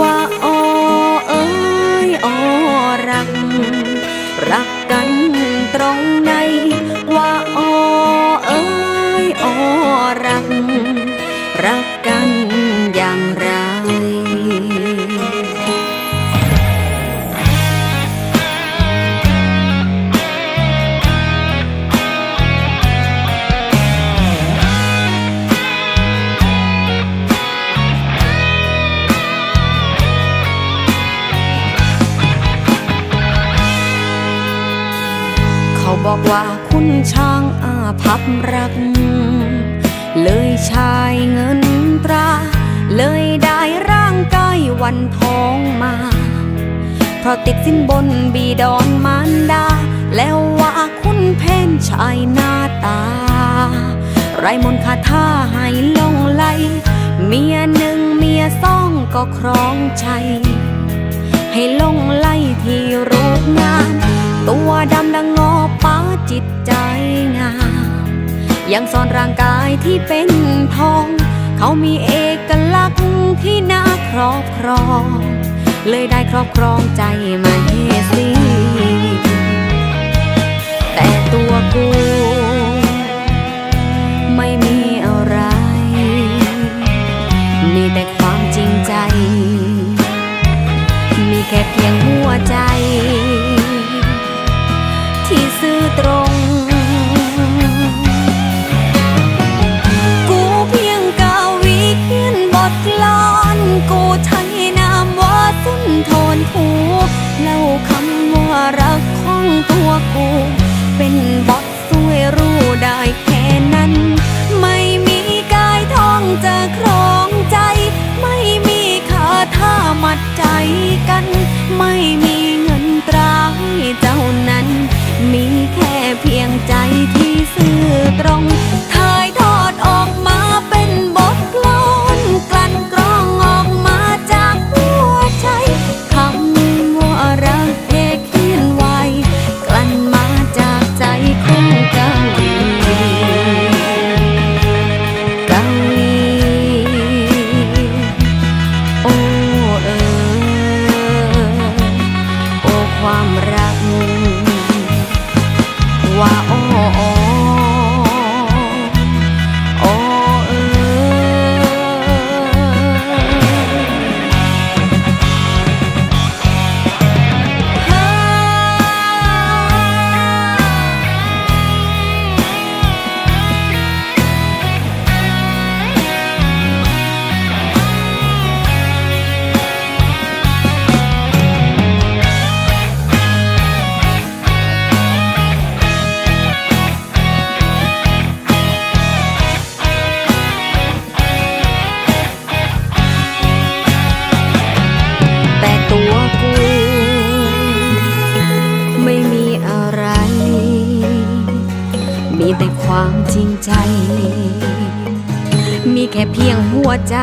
ว่าออเอ้ยออรัก รักกันตรงไหนว่าออ บอกว่าคุณช่างอาภัพรัก เลยชายเงินตรา เลยได้ร่างกายวันทองมา เพราะติดสินบนบีดอนมารดา แล้วว่าคุณเพนชายหน้าตา ไรมนคาถาให้ลงไหล เมียหนึ่งเมียสองก็ครองใจ ให้ลงไล่ที่รูปงาม ตัวดำดังงอป้าจิตใจงาม ยังซ่อนร่างกายที่เป็นทอง เขามีเอกลักษณ์ที่น่าครอบครอง เลยได้ครอบครองใจมาเฮสี คำว่ารักของตัวกู เป็นบทสวยรู้ได้ รั ความจริงใจ มีแค่เพียงหัวใจ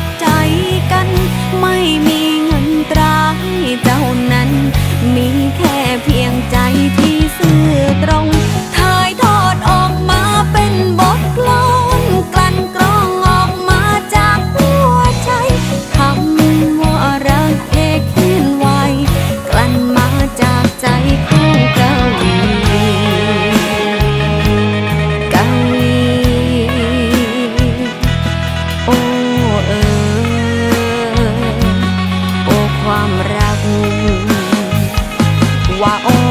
ดใจกันไม่มี my own